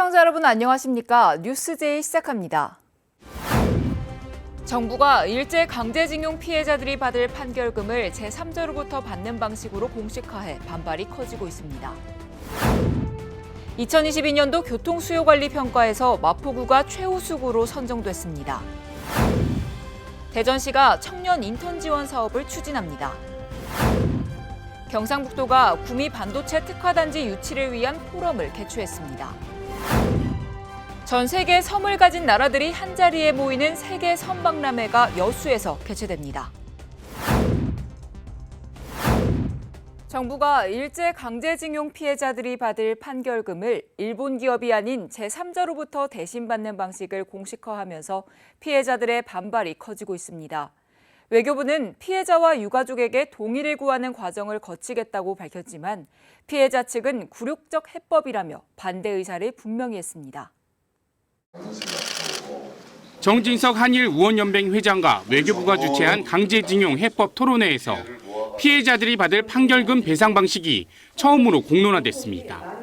시청자 여러분 안녕하십니까? 뉴스제이 시작합니다. 정부가 일제 강제징용 피해자들이 받을 판결금을 제3자로부터 받는 방식으로 공식화해 반발이 커지고 있습니다. 2022년도 교통수요관리평가에서 마포구가 최우수구로 선정됐습니다. 대전시가 청년 인턴 지원 사업을 추진합니다. 경상북도가 구미 반도체 특화단지 유치를 위한 포럼을 개최했습니다. 전 세계 섬을 가진 나라들이 한자리에 모이는 세계 섬박람회가 여수에서 개최됩니다. 정부가 일제 강제징용 피해자들이 받을 판결금을 일본 기업이 아닌 제3자로부터 대신 받는 방식을 공식화하면서 피해자들의 반발이 커지고 있습니다. 외교부는 피해자와 유가족에게 동의를 구하는 과정을 거치겠다고 밝혔지만 피해자 측은 굴욕적 해법이라며 반대 의사를 분명히 했습니다. 정진석 한일 우원연맹 회장과 외교부가 주최한 강제징용 해법 토론회에서 피해자들이 받을 판결금 배상 방식이 처음으로 공론화됐습니다.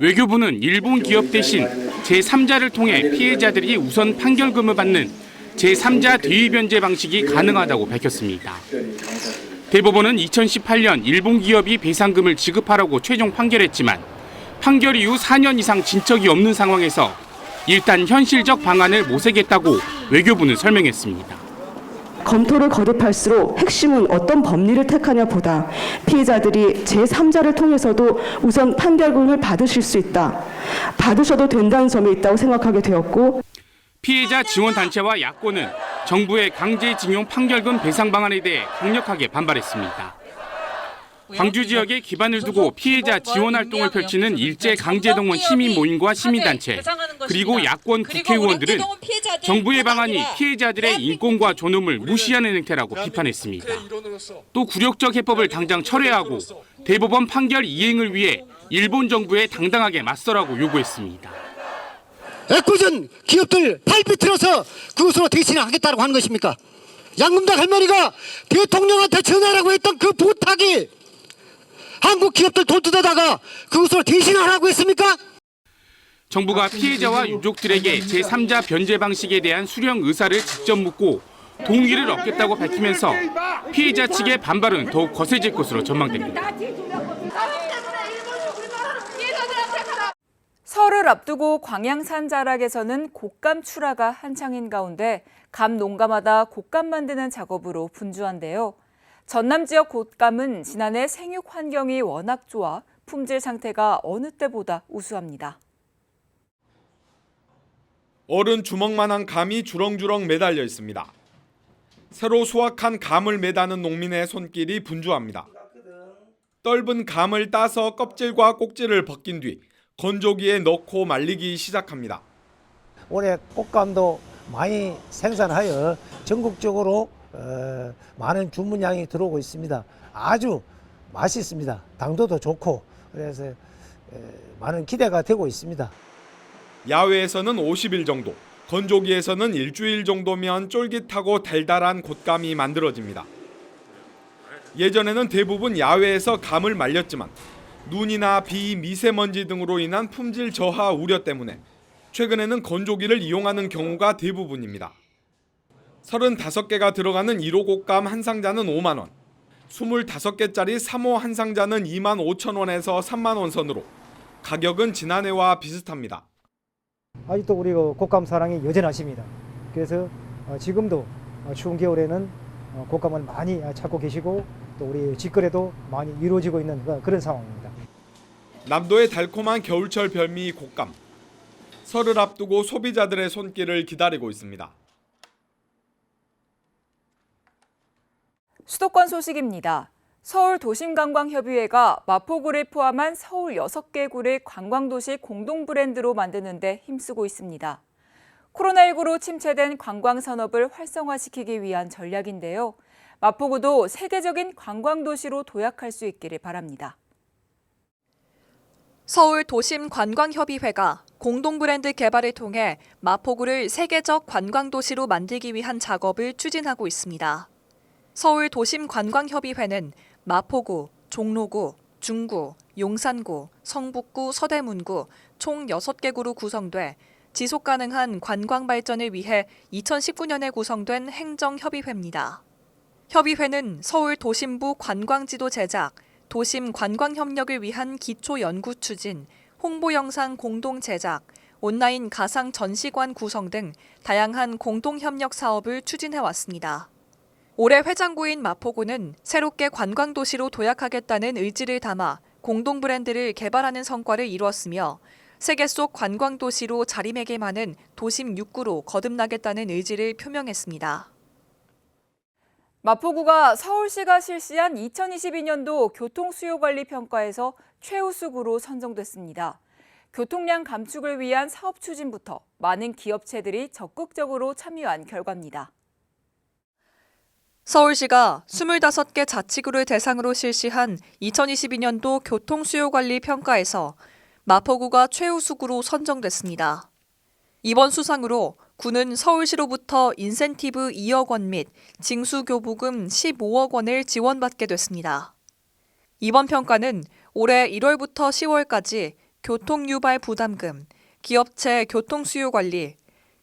외교부는 일본 기업 대신 제3자를 통해 피해자들이 우선 판결금을 받는 제3자 대위변제 방식이 가능하다고 밝혔습니다. 대법원은 2018년 일본 기업이 배상금을 지급하라고 최종 판결했지만 판결 이후 4년 이상 진척이 없는 상황에서 일단 현실적 방안을 모색했다고 외교부는 설명했습니다. 검토를 거듭할수록 핵심은 어떤 법리를 택하냐 보다 피해자들이 제3자를 통해서도 우선 판결금을 받으실 수 있다. 받으셔도 된다는 점에 있다고 생각하게 되었고 피해자 지원 단체와 야권은 정부의 강제징용 판결금 배상 방안에 대해 강력하게 반발했습니다. 광주 지역에 기반을 두고 피해자 지원 활동을 펼치는 일제 강제동원 시민 모임과 시민단체 그리고 야권 국회의원들은 정부의 방안이 피해자들의 인권과 존엄을 무시하는 행태라고 비판했습니다. 또 굴욕적 해법을 당장 철회하고 대법원 판결 이행을 위해 일본 정부에 당당하게 맞서라고 요구했습니다. 애꿎은 기업들 팔 비틀어서 그것으로 대신하겠다고 하는 것입니까? 양금당 할머니가 대통령한테 전하라고 했던 그 부탁이 한국 기업들 돈 뜯어다가 그것으로 대신하라고 했습니까? 정부가 피해자와 유족들에게 제3자 변제 방식에 대한 수령 의사를 직접 묻고 동의를 얻겠다고 밝히면서 피해자 측의 반발은 더욱 거세질 것으로 전망됩니다. 설을 앞두고 광양산 자락에서는 곶감 출하가 한창인 가운데 감 농가마다 곶감 만드는 작업으로 분주한데요. 전남 지역 곶감은 지난해 생육 환경이 워낙 좋아 품질 상태가 어느 때보다 우수합니다. 어른 주먹만한 감이 주렁주렁 매달려 있습니다. 새로 수확한 감을 매다는 농민의 손길이 분주합니다. 떫은 감을 따서 껍질과 꼭지를 벗긴 뒤 건조기에 넣고 말리기 시작합니다. 올해 꽃감도 많이 생산하여 전국적으로 어, 많은 주문량이 들어오고 있습니다. 아주 맛있습니다. 당도도 좋고 그래서 에, 많은 기대가 되고 있습니다. 야외에서는 50일 정도, 건조기에서는 일주일 정도면 쫄깃하고 달달한 곶감이 만들어집니다. 예전에는 대부분 야외에서 감을 말렸지만 눈이나 비, 미세먼지 등으로 인한 품질 저하 우려 때문에 최근에는 건조기를 이용하는 경우가 대부분입니다. 35개가 들어가는 1호 곶감 한 상자는 5만 원, 25개짜리 3호 한 상자는 2만 5천 원에서 3만 원 선으로 가격은 지난해와 비슷합니다. 아직도 우리 그 곶감 사랑이 여전하십니다. 그래서 어, 지금도 어, 추운 겨울에는 어, 곶감을 많이 아, 찾고 계시고 또 우리 직거래도 많이 이루어지고 있는 그- 그런 상황입니다. 남도의 달콤한 겨울철 별미 곶감. 설을 앞두고 소비자들의 손길을 기다리고 있습니다. 수도권 소식입니다. 서울 도심관광협의회가 마포구를 포함한 서울 6개 구를 관광도시 공동 브랜드로 만드는 데 힘쓰고 있습니다. 코로나19로 침체된 관광 산업을 활성화시키기 위한 전략인데요. 마포구도 세계적인 관광도시로 도약할 수 있기를 바랍니다. 서울 도심 관광협의회가 공동 브랜드 개발을 통해 마포구를 세계적 관광 도시로 만들기 위한 작업을 추진하고 있습니다. 서울 도심 관광협의회는 마포구, 종로구, 중구, 용산구, 성북구, 서대문구 총 6개 구로 구성돼 지속 가능한 관광 발전을 위해 2019년에 구성된 행정협의회입니다. 협의회는 서울 도심부 관광지도 제작, 도심 관광 협력을 위한 기초 연구 추진, 홍보 영상 공동 제작, 온라인 가상 전시관 구성 등 다양한 공동 협력 사업을 추진해 왔습니다. 올해 회장구인 마포구는 새롭게 관광 도시로 도약하겠다는 의지를 담아 공동 브랜드를 개발하는 성과를 이루었으며 세계 속 관광 도시로 자리매김하는 도심 6구로 거듭나겠다는 의지를 표명했습니다. 마포구가 서울시가 실시한 2022년도 교통수요관리 평가에서 최우수구로 선정됐습니다. 교통량 감축을 위한 사업 추진부터 많은 기업체들이 적극적으로 참여한 결과입니다. 서울시가 25개 자치구를 대상으로 실시한 2022년도 교통수요관리 평가에서 마포구가 최우수구로 선정됐습니다. 이번 수상으로 구는 서울시로부터 인센티브 2억 원 및 징수교부금 15억 원을 지원받게 됐습니다. 이번 평가는 올해 1월부터 10월까지 교통유발 부담금, 기업체 교통수요관리,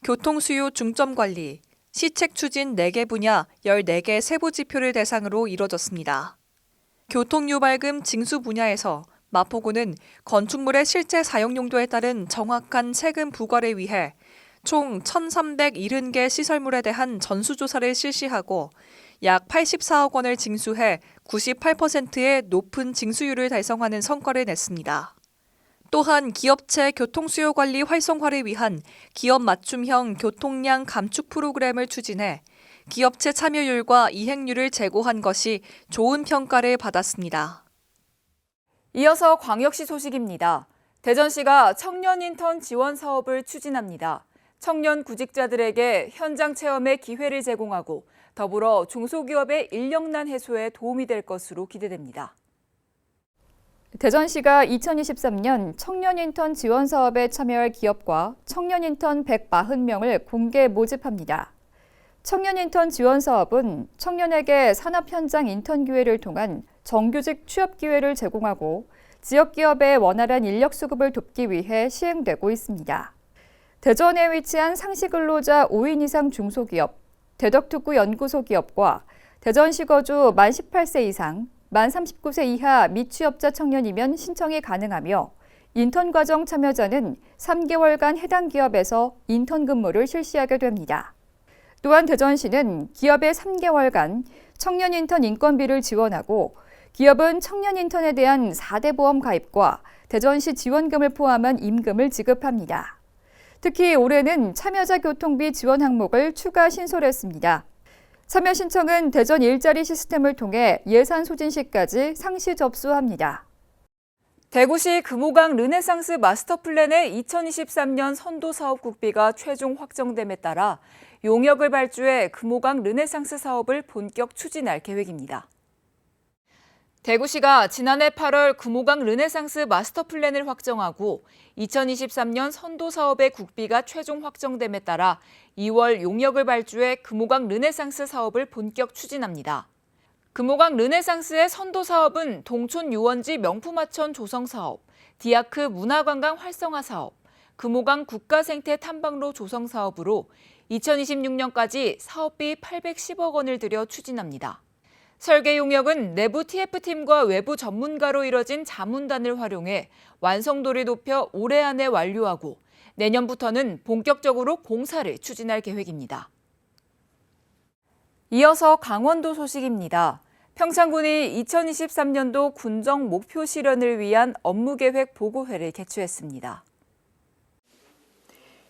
교통수요 중점관리, 시책 추진 4개 분야 14개 세부 지표를 대상으로 이뤄졌습니다. 교통유발금 징수 분야에서 마포구는 건축물의 실제 사용 용도에 따른 정확한 세금 부과를 위해 총 1,370개 시설물에 대한 전수조사를 실시하고 약 84억 원을 징수해 98%의 높은 징수율을 달성하는 성과를 냈습니다. 또한 기업체 교통수요 관리 활성화를 위한 기업 맞춤형 교통량 감축 프로그램을 추진해 기업체 참여율과 이행률을 제고한 것이 좋은 평가를 받았습니다. 이어서 광역시 소식입니다. 대전시가 청년 인턴 지원 사업을 추진합니다. 청년 구직자들에게 현장 체험의 기회를 제공하고 더불어 중소기업의 인력난 해소에 도움이 될 것으로 기대됩니다. 대전시가 2023년 청년 인턴 지원 사업에 참여할 기업과 청년 인턴 140명을 공개 모집합니다. 청년 인턴 지원 사업은 청년에게 산업 현장 인턴 기회를 통한 정규직 취업 기회를 제공하고 지역 기업의 원활한 인력 수급을 돕기 위해 시행되고 있습니다. 대전에 위치한 상시 근로자 5인 이상 중소기업, 대덕특구 연구소 기업과 대전시 거주 만 18세 이상, 만 39세 이하 미취업자 청년이면 신청이 가능하며 인턴 과정 참여자는 3개월간 해당 기업에서 인턴 근무를 실시하게 됩니다. 또한 대전시는 기업의 3개월간 청년 인턴 인건비를 지원하고 기업은 청년 인턴에 대한 4대 보험 가입과 대전시 지원금을 포함한 임금을 지급합니다. 특히 올해는 참여자 교통비 지원 항목을 추가 신설했습니다. 참여 신청은 대전 일자리 시스템을 통해 예산 소진 시까지 상시 접수합니다. 대구시 금호강 르네상스 마스터 플랜의 2023년 선도 사업 국비가 최종 확정됨에 따라 용역을 발주해 금호강 르네상스 사업을 본격 추진할 계획입니다. 대구시가 지난해 8월 금호강 르네상스 마스터 플랜을 확정하고 2023년 선도 사업의 국비가 최종 확정됨에 따라 2월 용역을 발주해 금호강 르네상스 사업을 본격 추진합니다. 금호강 르네상스의 선도 사업은 동촌 유원지 명품하천 조성 사업, 디아크 문화관광 활성화 사업, 금호강 국가생태 탐방로 조성 사업으로 2026년까지 사업비 810억 원을 들여 추진합니다. 설계 용역은 내부 TF팀과 외부 전문가로 이뤄진 자문단을 활용해 완성도를 높여 올해 안에 완료하고 내년부터는 본격적으로 공사를 추진할 계획입니다. 이어서 강원도 소식입니다. 평창군이 2023년도 군정 목표 실현을 위한 업무계획 보고회를 개최했습니다.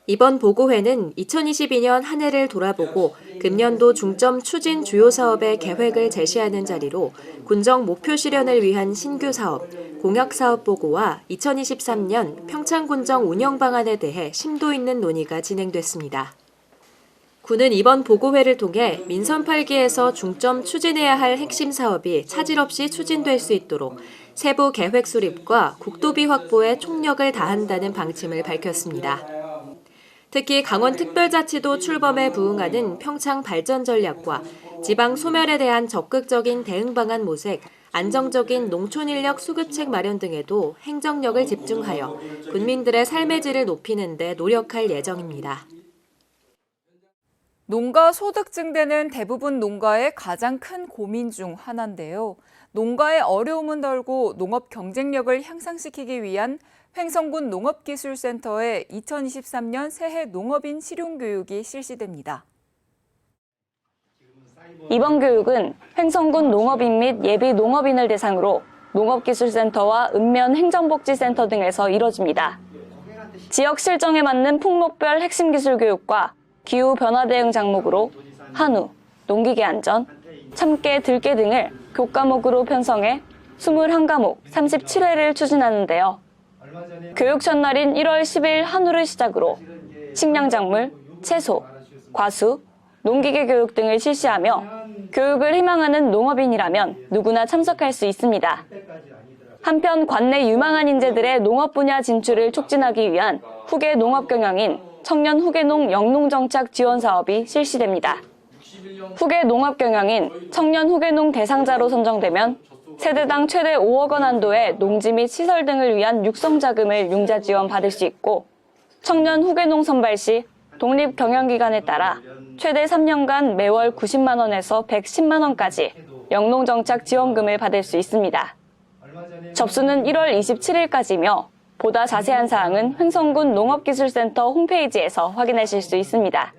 이번 보고회는 2022년 한 해를 돌아보고 금년도 중점 추진 주요 사업의 계획을 제시하는 자리로 군정 목표 실현을 위한 신규 사업, 공약 사업 보고와 2023년 평창군정 운영 방안에 대해 심도 있는 논의가 진행됐습니다. 군은 이번 보고회를 통해 민선 8기에서 중점 추진해야 할 핵심 사업이 차질 없이 추진될 수 있도록 세부 계획 수립과 국도비 확보에 총력을 다한다는 방침을 밝혔습니다. 특히 강원특별자치도 출범에 부응하는 평창 발전 전략과 지방 소멸에 대한 적극적인 대응 방안 모색, 안정적인 농촌 인력 수급책 마련 등에도 행정력을 집중하여 군민들의 삶의 질을 높이는 데 노력할 예정입니다. 농가 소득 증대는 대부분 농가의 가장 큰 고민 중 하나인데요. 농가의 어려움은 덜고 농업 경쟁력을 향상시키기 위한 횡성군 농업기술센터의 2023년 새해 농업인 실용교육이 실시됩니다. 이번 교육은 횡성군 농업인 및 예비 농업인을 대상으로 농업기술센터와 읍면 행정복지센터 등에서 이뤄집니다. 지역 실정에 맞는 품목별 핵심 기술 교육과 기후 변화 대응 장목으로 한우, 농기계 안전, 참깨, 들깨 등을 교과목으로 편성해 21과목 37회를 추진하는데요. 교육 첫날인 1월 10일 한우를 시작으로 식량작물, 채소, 과수, 농기계 교육 등을 실시하며 교육을 희망하는 농업인이라면 누구나 참석할 수 있습니다. 한편 관내 유망한 인재들의 농업 분야 진출을 촉진하기 위한 후계 농업 경영인 청년 후계농 영농정착 지원 사업이 실시됩니다. 후계 농업 경영인 청년 후계농 대상자로 선정되면 세대당 최대 5억 원 한도의 농지 및 시설 등을 위한 육성 자금을 융자 지원 받을 수 있고 청년 후계농 선발 시 독립 경영기관에 따라 최대 3년간 매월 90만 원에서 110만 원까지 영농정착 지원금을 받을 수 있습니다. 접수는 1월 27일까지며 보다 자세한 사항은 횡성군 농업기술센터 홈페이지에서 확인하실 수 있습니다.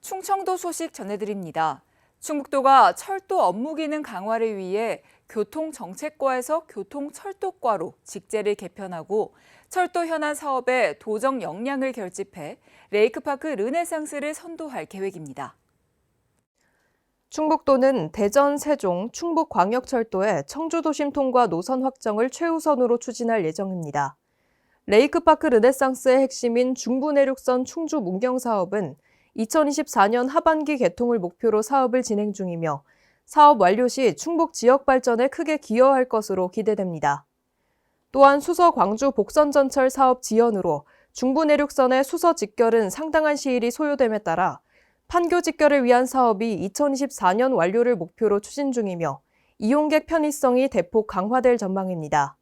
충청도 소식 전해드립니다. 충북도가 철도 업무 기능 강화를 위해 교통정책과에서 교통철도과로 직제를 개편하고 철도 현안 사업의 도정 역량을 결집해 레이크파크 르네상스를 선도할 계획입니다. 충북도는 대전, 세종, 충북광역철도의 청주도심 통과 노선 확정을 최우선으로 추진할 예정입니다. 레이크파크 르네상스의 핵심인 중부내륙선 충주 문경 사업은 2024년 하반기 개통을 목표로 사업을 진행 중이며 사업 완료 시 충북 지역 발전에 크게 기여할 것으로 기대됩니다. 또한 수서 광주 복선전철 사업 지연으로 중부 내륙선의 수서 직결은 상당한 시일이 소요됨에 따라 판교 직결을 위한 사업이 2024년 완료를 목표로 추진 중이며 이용객 편의성이 대폭 강화될 전망입니다.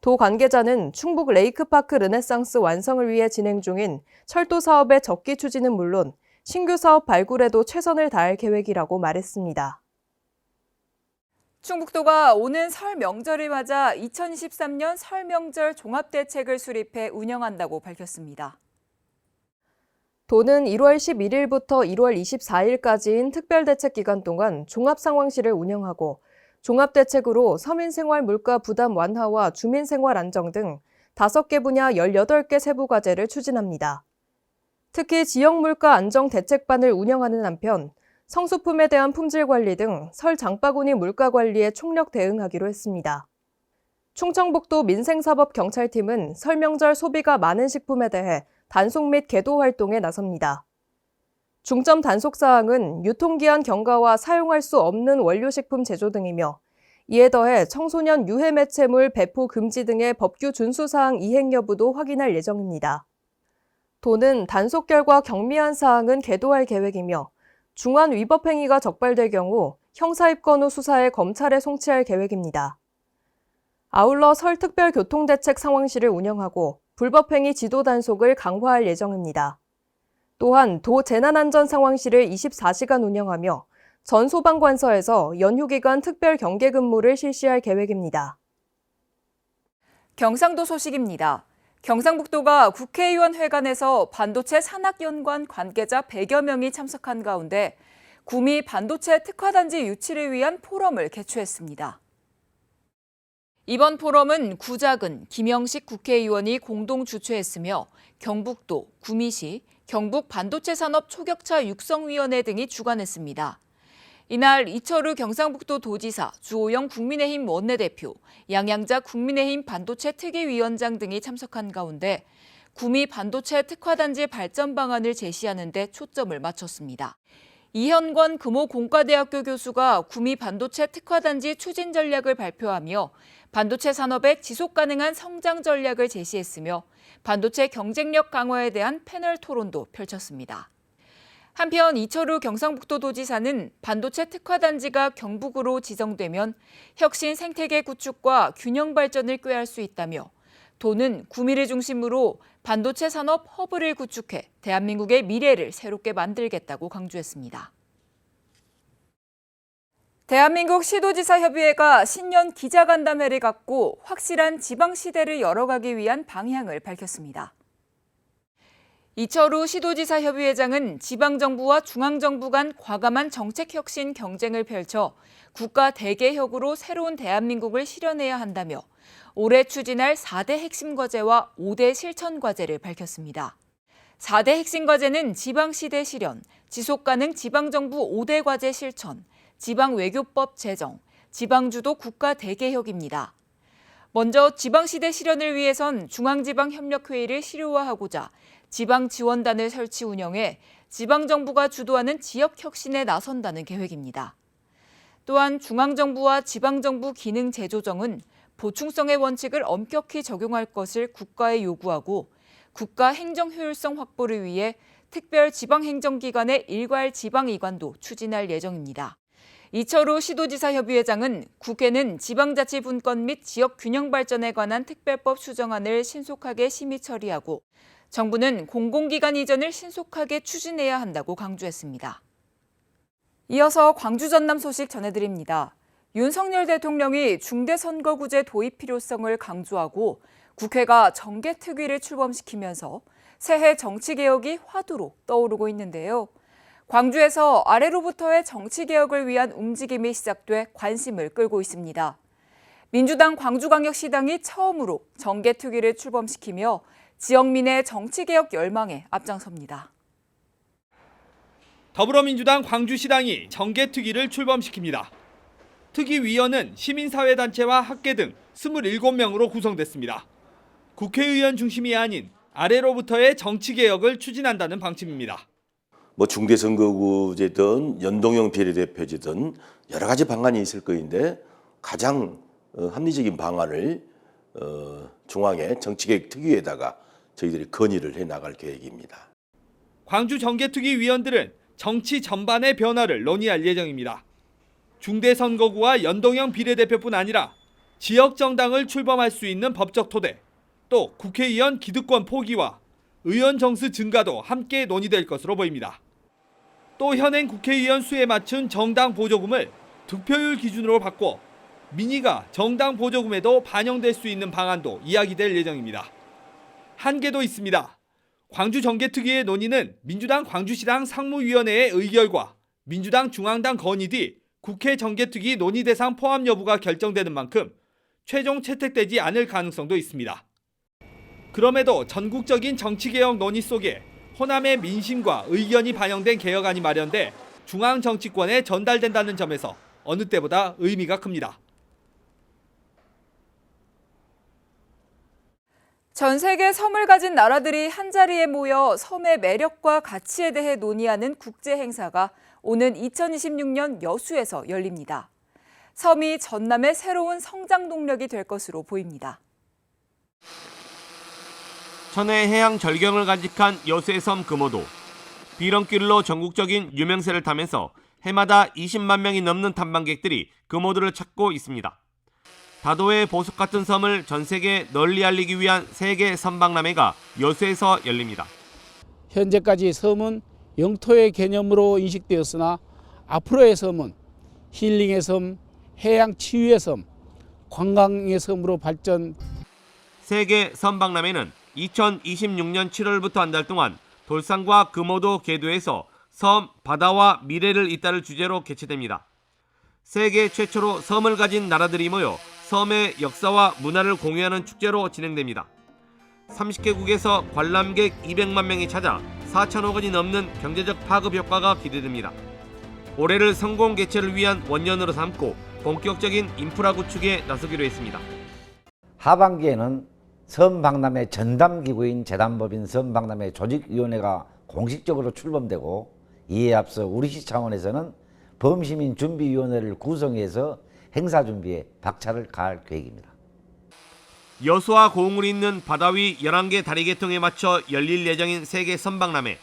도 관계자는 충북 레이크파크 르네상스 완성을 위해 진행 중인 철도 사업의 적기 추진은 물론 신규 사업 발굴에도 최선을 다할 계획이라고 말했습니다. 충북도가 오는 설 명절을 맞아 2023년 설 명절 종합대책을 수립해 운영한다고 밝혔습니다. 도는 1월 11일부터 1월 24일까지인 특별대책 기간 동안 종합상황실을 운영하고 종합대책으로 서민생활 물가 부담 완화와 주민생활 안정 등 5개 분야 18개 세부과제를 추진합니다. 특히 지역 물가 안정 대책반을 운영하는 한편 성수품에 대한 품질 관리 등 설 장바구니 물가 관리에 총력 대응하기로 했습니다. 충청북도 민생사법경찰팀은 설 명절 소비가 많은 식품에 대해 단속 및 계도 활동에 나섭니다. 중점 단속 사항은 유통기한 경과와 사용할 수 없는 원료식품 제조 등이며 이에 더해 청소년 유해 매체물 배포 금지 등의 법규 준수 사항 이행 여부도 확인할 예정입니다. 도는 단속 결과 경미한 사항은 계도할 계획이며 중한 위법 행위가 적발될 경우 형사 입건 후 수사해 검찰에 송치할 계획입니다. 아울러 설 특별교통대책 상황실을 운영하고 불법행위 지도 단속을 강화할 예정입니다. 또한 도 재난안전 상황실을 24시간 운영하며 전 소방관서에서 연휴 기간 특별 경계 근무를 실시할 계획입니다. 경상도 소식입니다. 경상북도가 국회의원 회관에서 반도체 산학연관 관계자 100여 명이 참석한 가운데 구미 반도체 특화단지 유치를 위한 포럼을 개최했습니다. 이번 포럼은 구작은 김영식 국회의원이 공동 주최했으며 경북도, 구미시, 경북 반도체 산업 초격차 육성위원회 등이 주관했습니다. 이날 이철우 경상북도 도지사, 주호영 국민의힘 원내대표, 양양자 국민의힘 반도체 특위위원장 등이 참석한 가운데 구미 반도체 특화단지 발전 방안을 제시하는 데 초점을 맞췄습니다. 이현권 금호공과대학교 교수가 구미 반도체 특화단지 추진 전략을 발표하며 반도체 산업의 지속 가능한 성장 전략을 제시했으며 반도체 경쟁력 강화에 대한 패널 토론도 펼쳤습니다. 한편 이철우 경상북도도지사는 반도체 특화단지가 경북으로 지정되면 혁신 생태계 구축과 균형 발전을 꾀할 수 있다며 도는 구미를 중심으로 반도체 산업 허브를 구축해 대한민국의 미래를 새롭게 만들겠다고 강조했습니다. 대한민국 시도지사 협의회가 신년 기자간담회를 갖고 확실한 지방 시대를 열어가기 위한 방향을 밝혔습니다. 이철우 시도지사 협의회장은 지방정부와 중앙정부 간 과감한 정책 혁신 경쟁을 펼쳐 국가 대개혁으로 새로운 대한민국을 실현해야 한다며 올해 추진할 4대 핵심 과제와 5대 실천 과제를 밝혔습니다. 4대 핵심 과제는 지방시대 실현, 지속가능 지방정부 5대 과제 실천, 지방외교법 제정, 지방주도 국가 대개혁입니다. 먼저 지방시대 실현을 위해선 중앙지방협력회의를 실효화하고자 지방지원단을 설치 운영해 지방정부가 주도하는 지역혁신에 나선다는 계획입니다. 또한 중앙정부와 지방정부 기능 재조정은 보충성의 원칙을 엄격히 적용할 것을 국가에 요구하고 국가 행정 효율성 확보를 위해 특별 지방행정기관의 일괄 지방이관도 추진할 예정입니다. 이철우 시도지사 협의회장은 국회는 지방자치 분권 및 지역 균형 발전에 관한 특별법 수정안을 신속하게 심의 처리하고 정부는 공공기관 이전을 신속하게 추진해야 한다고 강조했습니다. 이어서 광주 전남 소식 전해드립니다. 윤석열 대통령이 중대선거구제 도입 필요성을 강조하고 국회가 정계특위를 출범시키면서 새해 정치개혁이 화두로 떠오르고 있는데요. 광주에서 아래로부터의 정치개혁을 위한 움직임이 시작돼 관심을 끌고 있습니다. 민주당 광주광역시당이 처음으로 정계특위를 출범시키며 지역민의 정치개혁 열망에 앞장섭니다. 더불어민주당 광주시당이 정계특위를 출범시킵니다. 특위위원은 시민사회단체와 학계 등 27명으로 구성됐습니다. 국회의원 중심이 아닌 아래로부터의 정치개혁을 추진한다는 방침입니다. 뭐 중대선거구제든 연동형 비례대표제든 여러 가지 방안이 있을 거인데 가장 어, 합리적인 방안을 어, 중앙의 정치개혁 특위에다가 저희들이 건의를 해 나갈 계획입니다. 광주 정계특위 위원들은 정치 전반의 변화를 논의할 예정입니다. 중대선거구와 연동형 비례대표뿐 아니라 지역 정당을 출범할 수 있는 법적 토대, 또 국회의원 기득권 포기와 의원 정수 증가도 함께 논의될 것으로 보입니다. 또 현행 국회의원 수에 맞춘 정당 보조금을 득표율 기준으로 바꿔 민의가 정당 보조금에도 반영될 수 있는 방안도 이야기될 예정입니다. 한계도 있습니다. 광주 정계특위의 논의는 민주당 광주시당 상무위원회의 의결과 민주당 중앙당 건의 뒤 국회 정계특위 논의 대상 포함 여부가 결정되는 만큼 최종 채택되지 않을 가능성도 있습니다. 그럼에도 전국적인 정치개혁 논의 속에 호남의 민심과 의견이 반영된 개혁안이 마련돼 중앙 정치권에 전달된다는 점에서 어느 때보다 의미가 큽니다. 전 세계 섬을 가진 나라들이 한자리에 모여 섬의 매력과 가치에 대해 논의하는 국제 행사가 오는 2026년 여수에서 열립니다. 섬이 전남의 새로운 성장 동력이 될 것으로 보입니다. 천혜의 해양 절경을 간직한 여수의 섬 금오도. 비렁길로 전국적인 유명세를 타면서 해마다 20만 명이 넘는 탐방객들이 금오도를 찾고 있습니다. 다도의 보석 같은 섬을 전 세계에 널리 알리기 위한 세계 선박람회가 여수에서 열립니다. 현재까지 섬은 영토의 개념으로 인식되었으나 앞으로의 섬은 힐링의 섬, 해양 치유의 섬, 관광의 섬으로 발전 세계 선박람회는 2026년 7월부터 한 달 동안 돌산과 금오도 계도에서 섬, 바다와 미래를 잇따를 주제로 개최됩니다. 세계 최초로 섬을 가진 나라들이 모여 섬의 역사와 문화를 공유하는 축제로 진행됩니다. 30개국에서 관람객 200만 명이 찾아 4천억 원이 넘는 경제적 파급 효과가 기대됩니다. 올해를 성공 개최를 위한 원년으로 삼고 본격적인 인프라 구축에 나서기로 했습니다. 하반기에는 섬박람회 전담기구인 재단법인 섬박람회 조직위원회가 공식적으로 출범되고 이에 앞서 우리시 차원에서는 범시민 준비위원회를 구성해서 행사 준비에 박차를 가할 계획입니다. 여수와 고흥을 잇는 바다 위 11개 다리 개통에 맞춰 열릴 예정인 세계 선박람회.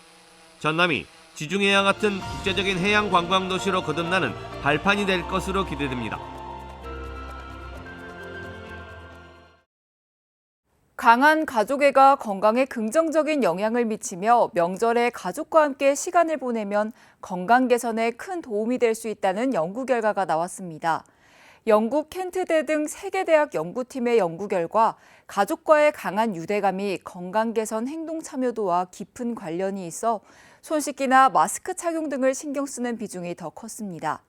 전남이 지중해와 같은 국제적인 해양 관광 도시로 거듭나는 발판이 될 것으로 기대됩니다. 강한 가족애가 건강에 긍정적인 영향을 미치며 명절에 가족과 함께 시간을 보내면 건강 개선에 큰 도움이 될 수 있다는 연구 결과가 나왔습니다. 영국 켄트대 등 세계 대학 연구팀의 연구 결과 가족과의 강한 유대감이 건강 개선 행동 참여도와 깊은 관련이 있어 손 씻기나 마스크 착용 등을 신경 쓰는 비중이 더 컸습니다.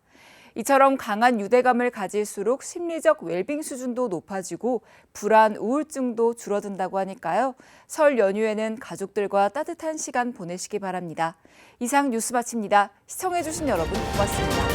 이처럼 강한 유대감을 가질수록 심리적 웰빙 수준도 높아지고 불안, 우울증도 줄어든다고 하니까요. 설 연휴에는 가족들과 따뜻한 시간 보내시기 바랍니다. 이상 뉴스 마칩니다. 시청해주신 여러분 고맙습니다.